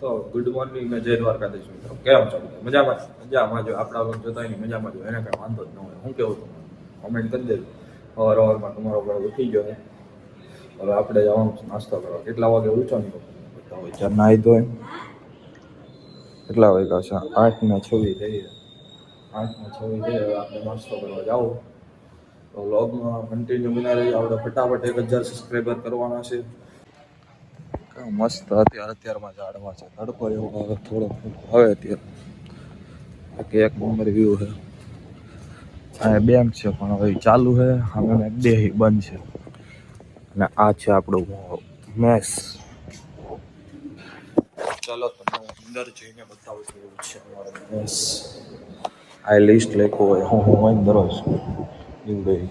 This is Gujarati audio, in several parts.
તો ગુડ મોર્નિંગ ને જય દ્વારકાધીશ મિત્રો. કેમ છો મજામાં મજામાં જો આપણા લોકો જોતા હોય ને મજામાં જો, એને કઈ વાંધો જ ન હોય. હું કેવું તમારું? કોમેન્ટ કરી દેજો. અવાર અવારમાં તમારો ઘર ઉઠી ગયો હવે આપણે જવાનું નાસ્તો કરવા. કેટલા વાગે ઉઠો ને બધા હોય ચાર નાહી ધોઈ કેટલા વાગ્યા છે? આઠ ને છવ્વીસ થઈ આઠ ને છવ્વીસ થઈ આપણે નાસ્તો કરવા જાઓ. તો લોગમાં કન્ટિન્યુ બિના રહી આપણે ફટાફટ એક હજાર સબસ્ક્રાઈબર કરવાના છે. મસ્ત અત્યારે અત્યારમાં ઝાડમાં છે. તડકો એવો આવે, થોડો હવે અત્યારે. બાકી એક નંબર વ્યૂ છે. આ બેંક છે, પણ હવે ચાલુ છે. મેં બે બંધ છે. અને આ છે આપણું મેસ. ચાલો તમને અંદર જઈને બતાવું છું એવું છે અમારો મેસ. આ લિસ્ટ લખ્યું હોય. હું હું અંદર જ રહી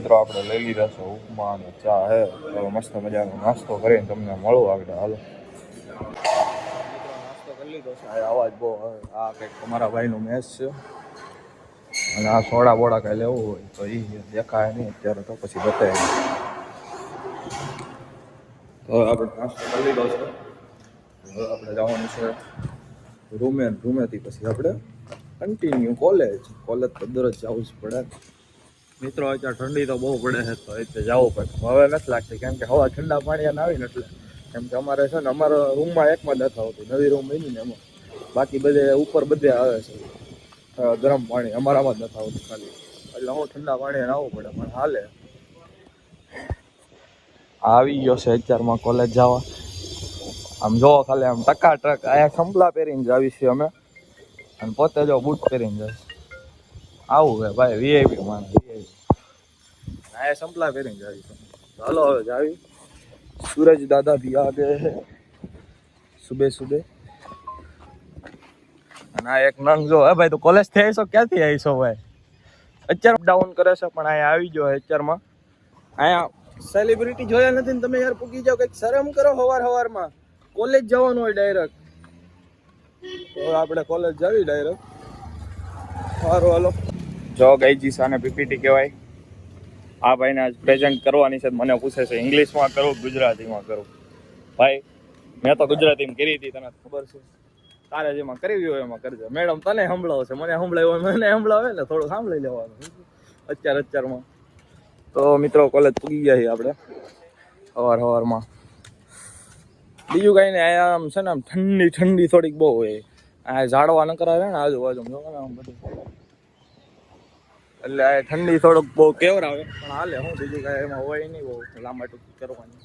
મિત્રો આપણે લઈ લીધા છે ઉપમા અને ચા હે. તો મસ્ત મજાનો નાસ્તો કરીને તમને મળું આગળ. હાલો. નાસ્તો કરી લીધો છે. અવાજ બહુ આ કંઈક તમારા ભાઈનું મેચ છે. અને આ સોડા બોડા કાંઈ લેવું હોય તો એ દેખાય નહીં અત્યારે તો પછી બતાવે તો આપણે નાસ્તો કરી લીધો છે. આપણે જવાનું છે રૂમે રૂમેથી પછી આપણે કન્ટિન્યુ કોલેજ કોલેજ તો દરરોજ જવું જ પડે. મિત્રો અત્યારે ઠંડી તો બહુ પડે છે, તો એટલે જવું પડે. હવે નથી લાગતી, કેમ કે હવા ઠંડા પાણી આવી નથી કેમ કે અમારે છે ને, અમારા રૂમમાં એકમાં જ નથી આવતી નવી રૂમ બની ને એમાં. બાકી બધે ઉપર બધે આવે છે ગરમ પાણી, અમારામાં જ નથી આવતું ખાલી. એટલે હું ઠંડા પાણી આવવું પડે, પણ હાલે. આવી ગયો છે અત્યારમાં કોલેજ જવા. આમ જોવો ખાલી, આમ ટકા ટક, અહીંયા સંભલા પહેરીને જ આવીશું અમે. અને પોતે જો બૂટ પહેરીને જઈશ આવું ભાઈ વીઆઈપી માણસ. આ સંપલા કરીને જાવી હાલો હવે જાવી. સૂરજ દાદા ભી આ સુબે સુબે. આ એક નંગ જો, હે ભાઈ, તો કોલેજથી આવીશો ક્યાંથી આવીશો ભાઈ? અત્યારે ડાઉન કરે છે, પણ અહીંયા આવી ગયો અત્યારમાં. અહીંયા સેલિબ્રિટી જોયા નથી ને તમે યાર પૂકી જાઓ, કંઈક શરમ કરો હવાર હવારમાં. કોલેજ જવાનું હોય ડાયરેક્ટ તો આપણે કોલેજ જાવી ડાયરેક્ટ સારું હાલો. જો ગાઈજી સાને પીપીટી કહેવાય. આ ભાઈને આજ પ્રેઝન્ટ કરવાની છે મને પૂછે છે ઇંગ્લિશમાં કરું ગુજરાતીમાં કરું? ભાઈ, મેં તો ગુજરાતીમાં કરી હતી, તને ખબર છે? તારે જેમાં કરવી હોય એમાં કરજે. મેડમ, તને સંભળાવો છે. મને સંભળાવ્યો હોય, મને સંભળાવે ને થોડું સાંભળી લેવાનું. અત્યારે અત્યારમાં. તો મિત્રો કોલેજ પૂગી ગયા છીએ આપણે. સવાર સવારમાં. બીજું કાંઈ નહીં અહીંયા આમ છે ને, આમ ઠંડી ઠંડી થોડીક બહુ હોય. આ ઝાડવા ન કરાવે ને આજુબાજુ બધું. એટલે આ ઠંડી થોડોક બહુ કેવરાવે. પણ હાલે હું બીજું કાંઈ એમાં હોય નહીં બહુ લાંબા ટૂંકી કરવાની.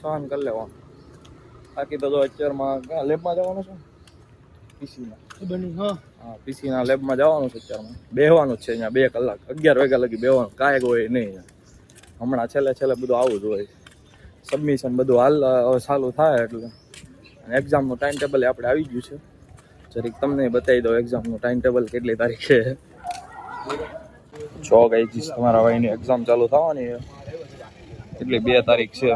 સહન કરી લેવાનું. બાકી તો જો અત્યારમાં ક્યાં લેબમાં જવાનું છે? પીસીમાં. હા. પીસીના લેબમાં જવાનું છે અત્યારમાં. બેહવાનું જ છે અહીંયા બે કલાક. અગિયાર વાગ્યા લગી બેહવાનું. કાંઈ હોય નહીં હમણાં છેલ્લે છેલ્લે બધું આવું જ હોય. સબમિશન બધું હાલ હવે ચાલુ થાય એટલે. અને એક્ઝામનું ટાઈમ ટેબલ આપણે આવી ગયું છે. જરીક તમને બતાવી દો એક્ઝામનું ટાઈમ ટેબલ કેટલી તારીખે છ ગઈ તમારા ભાઈની એક્ઝામ ચાલુ થવાની એટલે બે તારીખ છે.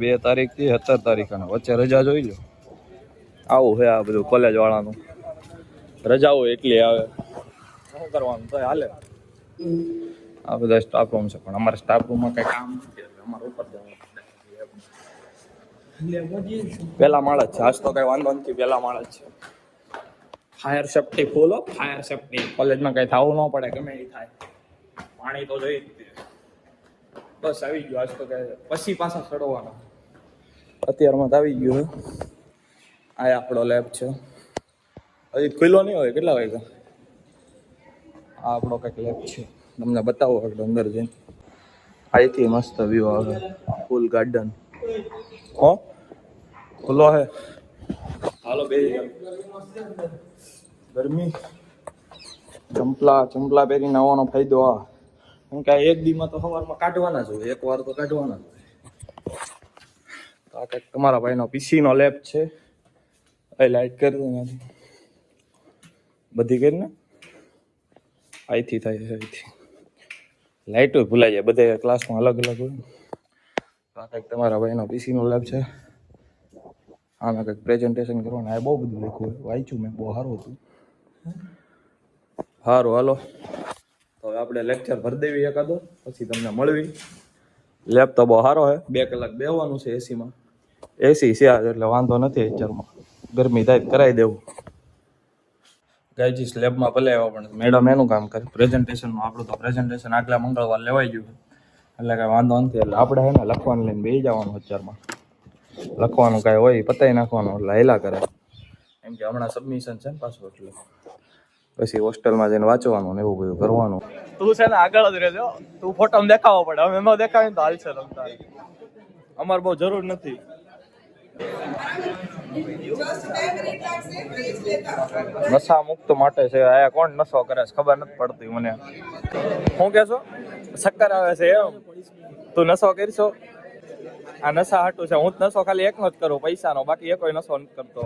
બે તારીખથી સત્તર તારીખ. અને વચ્ચે રજા જોઈ લો આવું છે આ બધું કોલેજ વાળાનું. રજાઓ એટલી આવે. શું કરવાનું તો હાલે. આ બધા સ્ટાફ રૂમ છે. પણ અમારા સ્ટાફ રૂમમાં કઈ કામ નથી. અમારે ઉપર જવાનું પેલા માળ છે. આજ તો કઈ વાંધો નથી. પેલા માણસ છે. Fire safety full fire safety. કોલેજમાં કઈ થવું ન પડે ગમે એ થાય. પાણી તો જોઈ જ બસ આવી ગયું આજ તો કઈ. પછી પાછા ચડવાનો. અત્યારમાં તો આવી ગયું આ આપણો લેબ છે. હજી ખુલ્લો નહીં હોય કેટલા વાગ્યા? આ આપણો કંઈક લેબ છે. તમને બતાવો આગળ અંદર જઈને. અહીંથી મસ્ત વ્યૂ આવે. ફૂલ ગાર્ડન હો? ખુલ્લો હે. હાલો બે ગરમી. ચંપલા ચંપલા પહેરીને આવવાનો ફાયદો આ. હું કે એક દીમાં તો સવારમાં કાઢવાના જ હોય. એક વાર તો કાઢવાના જ હોય. તમારા ભાઈનો પીસીનો લેબ છે. એ લાઇટ કરી દો એનાથી. બધી કરીને? અહીંથી થાય છે અહીંથી લાઇટો ભૂલાઈ જાય. બધે ક્લાસમાં અલગ અલગ હોય. કંઈક તમારા ભાઈનો પીસીનો લેબ છે. આમાં કંઈક પ્રેઝન્ટેશન કરવાનું. આ બહુ બધું લખ્યું હોય. વાંચ્યું મેં, બહુ સારું હતું. સારું હાલો. તો હવે આપણે લેક્ચર ભરી દેવી એકાદો, પછી તમને મળવી. લેબ તો બહુ સારો છે. બે કલાક બેહવાનું છે એસીમાં એસી છે એટલે વાંધો નથી અત્યારમાં. ગરમી થાય કરાવી દેવું. ગાયજી સ્લેબમાં ભલે આવ્યો પણ મેડમ એનું કામ કરે. પ્રેઝન્ટેશનનું આપણું તો પ્રેઝન્ટેશન આગલા મંગળવાર લેવાઈ ગયું એટલે કાંઈ વાંધો નથી, એટલે આપણે હે ને લખવાનું લઈને બેસી જવાનું અત્યારમાં. લખવાનું કાંઈ હોય પતાવી નાખવાનું, એટલે હેલા કરે. એમ કે હમણાં સબમિશન છે ને પાછું એટલે. પછી હોસ્ટેલમાં જઈને વાંચવાનું ને એવું બધું કરવાનું. તું છે ને આગળ જ રહેજો. તું ફોટો દેખાવો પડે. અમે એમાં દેખાવીને તો હાલશે રમતા. અમારે બહુ જરૂર નથી. નશા મુક્ત માટે છે. આયા કોણ નશો કરે છે? ખબર નથી પડતી મને. શું કેશો શક્કર આવે છે એમ. તું નશો કરશો? આ નશા હાટું છે. હું નશો ખાલી એકનો જ કરું. પૈસાનો. બાકી એકોય નશો નથી કરતો.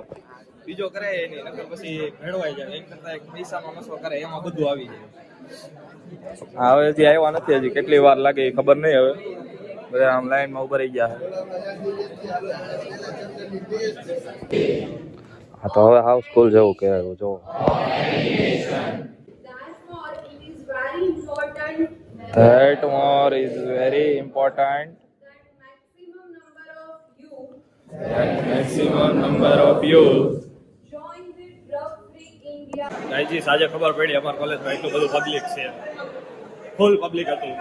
બીજો કરે એ નહીં, નકર પછી ભેળવાઈ જાય. એક કરતા એક પૈસામાં નશો કરે, એમાં બધું આવી જાય. હવે હજી આવ્યા નથી હજી. કેટલી વાર લાગે એ ખબર નહીં હવે. બધા આમ લાઈનમાં ઊભા રહી ગયા હા, તો હવે હાઉસ સ્કૂલ જેવું કહેવાય જો that more is very important. That maximum number of you of you join the drug-free India. સાંજે ખબર પડી અમારા કોલેજમાં એટલું બધું પબ્લિક છે. ફૂલ પબ્લિક હતું.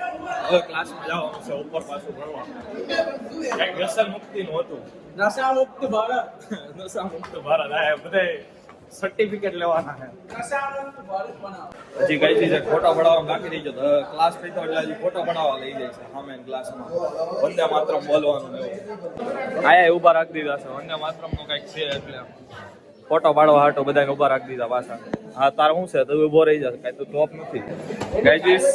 હવે ક્લાસમાં જવાનું છે ઉપર પાછું ભણવાનું કંઈક વ્યસન મુક્તિનું હતું. નશા મુક્ત ભારત. નશા મુક્ત ભારત આ બધે સર્ટિફિકેટ લેવાના છે. નશા મુક્ત ભારત હજી ગાયજી જે ફોટો પડાવવા બાકી રહી ગયો ક્લાસ થઈ તો એટલે હજી ફોટો પડાવવા લઈ જાય છે સામે ક્લાસમાં વંદે માત્રમ બોલવાનું ને એવું. આયા ઊભા રાખી દીધા છે વંદે માત્રમનું કંઈક છે એટલે. ફોટો પાડવા હાટો બધાને ઊભા રાખી દીધા પાછા. હા તારે શું છે? તું ઊભો રહી જશે કાંઈ તું ટોપ નથી. ગાયજીસ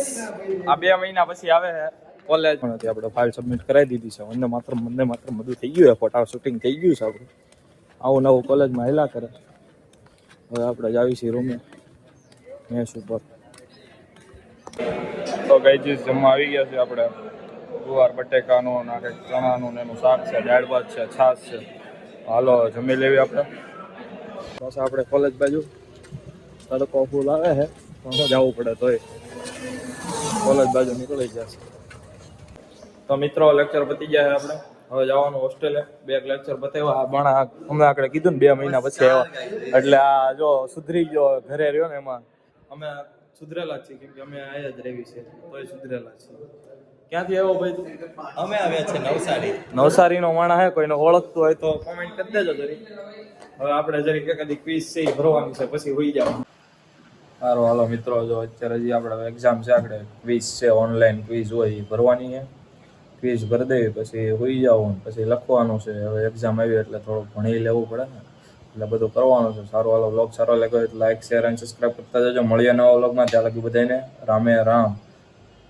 આ બે મહિના પછી આવે છે કોલેજ પણ હતી આપણે ફાઇલ સબમિટ કરાવી દીધી છે. મને માત્ર મને માત્ર બધું થઈ ગયું છે. ફોટા શૂટિંગ થઈ ગયું છે આપણું. આવું નવું કોલેજમાં હેલા કરે. હવે આપણે જ આવી છીએ રૂમે મેસ ઉપર. તો ગાઈજીસ જમવા આવી ગયા છે આપણે. ગુવાર બટેકાનું ના કંઈક ચણાનું ને એનું શાક છે દાળ ભાત છે છાશ છે. હાલો જમી લેવી આપણે. બસ આપણે કોલેજ બાજુ તડકો ફૂલ આવે છે. પણ જવું પડે તોય. કોલેજ બાજુ નીકળી જશે તો મિત્રો લેક્ચર પતી ગયા આપણે. હવે જવાનું હોસ્ટેલે બે લેક્ચર બતાવ્યા આ હમણાં આપણે કીધું ને બે મહિના પછી આવ્યા. એટલે આ જો સુધરી ગયો ઘરે રહ્યો ને એમાં. અમે સુધરેલા છીએ, કેમ કે અમે આયા જ રહેવી છે. તોય સુધરેલા છીએ. ક્યાંથી આવ્યો ભાઈ તું? અમે આવ્યા છે નવસારી. નવસારીનો માણા હે કોઈને ઓળખતું હોય તો કોમેન્ટ કરી દેજો જરી હવે આપણે જરી કે કદી ક્વિઝ છે ભરવાની છે પછી હોઈ જાવ સારું હાલો મિત્રો જો અત્યારે હજી આપણે એક્ઝામ છે આપણે ક્વિઝ છે ઓનલાઈન ક્વિઝ હોય એ ભરવાની છે. ક્વિઝ ભરી દેવી પછી હોઈ જવું પછી લખવાનું છે. હવે એક્ઝામ આવી એટલે થોડું ભણી લેવું પડે ને. એટલે બધું કરવાનું છે. સારું હાલો વ્લોગ સારો લાગ્યો લાઈક શેર અને સબસ્ક્રાઈબ કરતા જજો. મળીએ નવા વ્લોગમાં ત્યાં લગી બધાને. રામે રામ.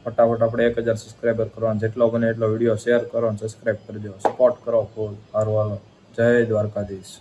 ફટાફટ આપણે એક હજાર સબસ્ક્રાઈબર કરવાનો. જેટલો બને એટલો વીડિયો શેર કરો અને સબસ્ક્રાઈબ કરજો સપોર્ટ કરો ફૂલ સારું હાલો જય દ્વારકાધીશ.